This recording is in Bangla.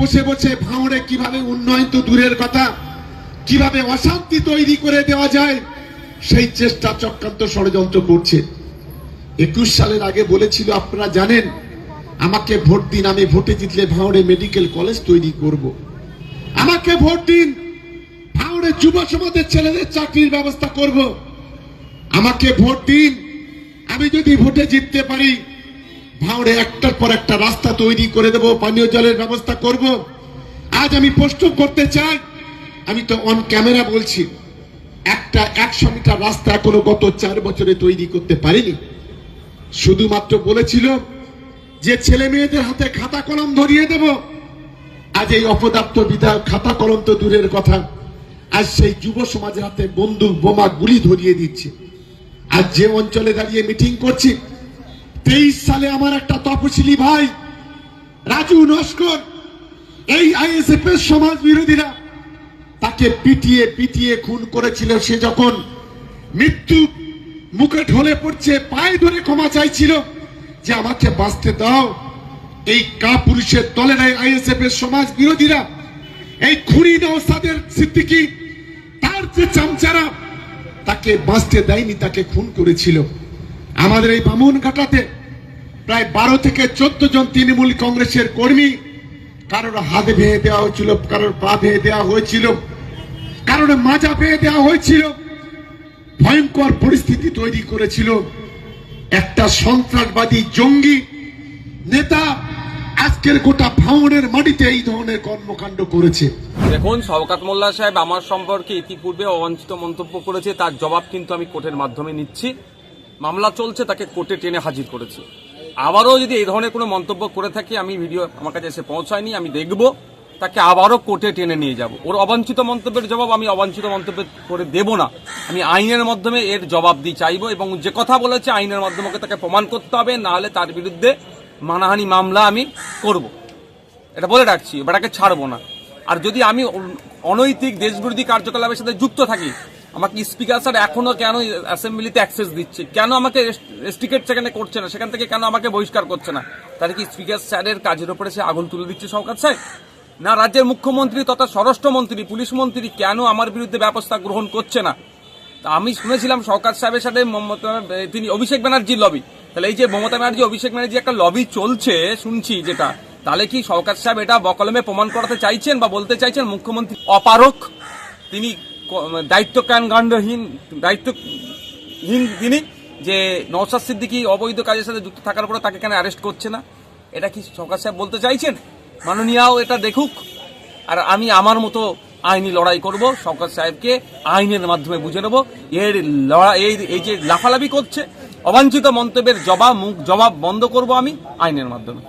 বসে বসে ভাঙড়ে কীভাবে উন্নয়ন তো দূরের কথা, কীভাবে অশান্তি তৈরি করে দেওয়া যায়, সেই চেষ্টা চক্রান্ত ষড়যন্ত্র করছে একুশ সালের আগে বলেছিল, আপনারা জানেন, আমাকে ভোট দিন, আমি ভোটে জিতলে ভাঙড়ে মেডিকেল কলেজ তৈরি করব। আমাকে ভোট দিন, ভাঙড়ে যুব সমাজের ছেলেদের চাকরির ব্যবস্থা করব। আমাকে ভোট দিন, আমি যদি ভোটে জিততে পারি ভাঙড়ে একটার পর একটা রাস্তা তৈরি করে দেব, পানীয় জলের ব্যবস্থা করব। আজ আমি প্রশ্ন করতে চাই, আমি তো অন ক্যামেরা বলছি। একটা একশো মিটার রাস্তা এখনও গত চার বছরে তৈরি করতে পারিনি। শুধুমাত্র বলেছিল যে ছেলে মেয়েদের হাতে খাতা কলম ধরিয়ে দেব। আজ এই অপদার্থ বিধায়ক খাতা কলম তো দূরের কথা। আজ সেই যুব সমাজের হাতে বন্দুক, বোমা, গুলি ধরিয়ে দিচ্ছে। আজ যে অঞ্চলে দাঁড়িয়ে মিটিং করছি তেইশ সালে আমার একটা তপশিলি ভাই, রাজু নস্কর, এই আইএসএফ এর সমাজ বিরোধীরা তাকে পিটিয়ে পিটিয়ে খুন করেছিল। সে যখন মৃত্যু মুখে ঢলে পড়ছে, পায়ে ধরে ক্ষমা চাইছিল যে আমাকে বাঁচতে দাও। এই কা পুলিশের দলের আইএসএফ এর সমাজ বিরোধীরা। এই খুনি নওসাদের সিদ্দিকি, তার যে চামচারা, তাকে বাঁচতে দেয়নি, তাকে খুন করেছিল। আমাদের এই বামুনঘাটাতে প্রায় বারো থেকে চোদ্দ জন তৃণমূল কংগ্রেসের কর্মী কারোর হাত ভেঙে দেওয়া হয়েছিল, কারোর পা ভেঙে দেওয়া হয়েছিল, কারোর মাজা ভেঙে দেওয়া হয়েছিল, ভয়ঙ্কর পরিস্থিতি তৈরি করেছিল। একটা সন্ত্রাসবাদী জঙ্গি নেতা আজকের গোটা ভাঙনের মাটিতে এই ধরনের কর্মকাণ্ড করেছে। দেখুন, শওকাত মোল্লা সাহেব আমার সম্পর্কে ইতিপূর্বে অবাঞ্ছিত মন্তব্য করেছে, তার জবাব কিন্তু আমি কোর্টের মাধ্যমে নিচ্ছি। মামলা চলছে, তাকে কোর্টে টেনে হাজির করেছি। আবারও যদি এই ধরনের কোনো মন্তব্য করে থাকি, আমি ভিডিও আমার কাছে এসে পৌঁছায়নি, আমি দেখব, তাকে আবারও কোর্টে টেনে নিয়ে যাব। ওর অবাঞ্ছিত মন্তব্যের জবাব আমি অবাঞ্ছিত মন্তব্য করে দেব না। আমি আইনের মাধ্যমে এর জবাব দিয়ে চাইব এবং যে কথা বলেছে আইনের মাধ্যমে তাকে প্রমাণ করতে হবে, না হলে তার বিরুদ্ধে মানাহানি মামলা আমি করব। এটা বলে রাখছি এবারটাকে ছাড়বো না। আর যদি আমি অন- অনৈতিক দেশবিরোধী কার্যকলাপের সাথে যুক্ত থাকি আমাকে স্পিকার স্যার এখনও কেন অ্যাসেম্বলিতে অ্যাক্সেস দিচ্ছে? কেন আমাকে রেস্ট্রিকেট সেখানে করছে না? সেখান থেকে কেন আমাকে বহিষ্কার করছে না? তাহলে কি স্পিকার স্যারের কাজের ওপরে সে আগুন তুলে দিচ্ছে সরকার স্যার না রাজ্যের মুখ্যমন্ত্রী তথা স্বরাষ্ট্রমন্ত্রী, পুলিশ মন্ত্রী কেন আমার বিরুদ্ধে ব্যবস্থা গ্রহণ করছে না? তা আমি শুনেছিলাম সরকার সাহেবের সাথে মমতা তিনি অভিষেক ব্যানার্জির লবি তাহলে এই যে মমতা ব্যানার্জি, অভিষেক ব্যানার্জি একটা লবি চলছে, শুনছি যেটা, তাহলে কি সরকার সাহেব এটা বকলমে প্রমাণ করাতে চাইছেন বা বলতে চাইছেন মুখ্যমন্ত্রী? অপারক তিনি দায়িত্ব জ্ঞানহীন দায়িত্বহীন তিনি যে নওশাদ সিদ্দিকী অবৈধ কাজের সাথে যুক্ত থাকার পরে তাকে কেন অ্যারেস্ট করছে না? এটা কি সরকার সাহেব বলতে চাইছেন? মাননীয়াও এটা দেখুক। আর আমি আমার মতো আইনি লড়াই করব শওকত সাহেবকে আইনের মাধ্যমে বুঝে নেব। এর লড়াই এই যে লাফালাফি করছে, অবাঞ্ছিত মন্তব্যের জবাব মুখ জবাব বন্ধ করব আমি আইনের মাধ্যমে।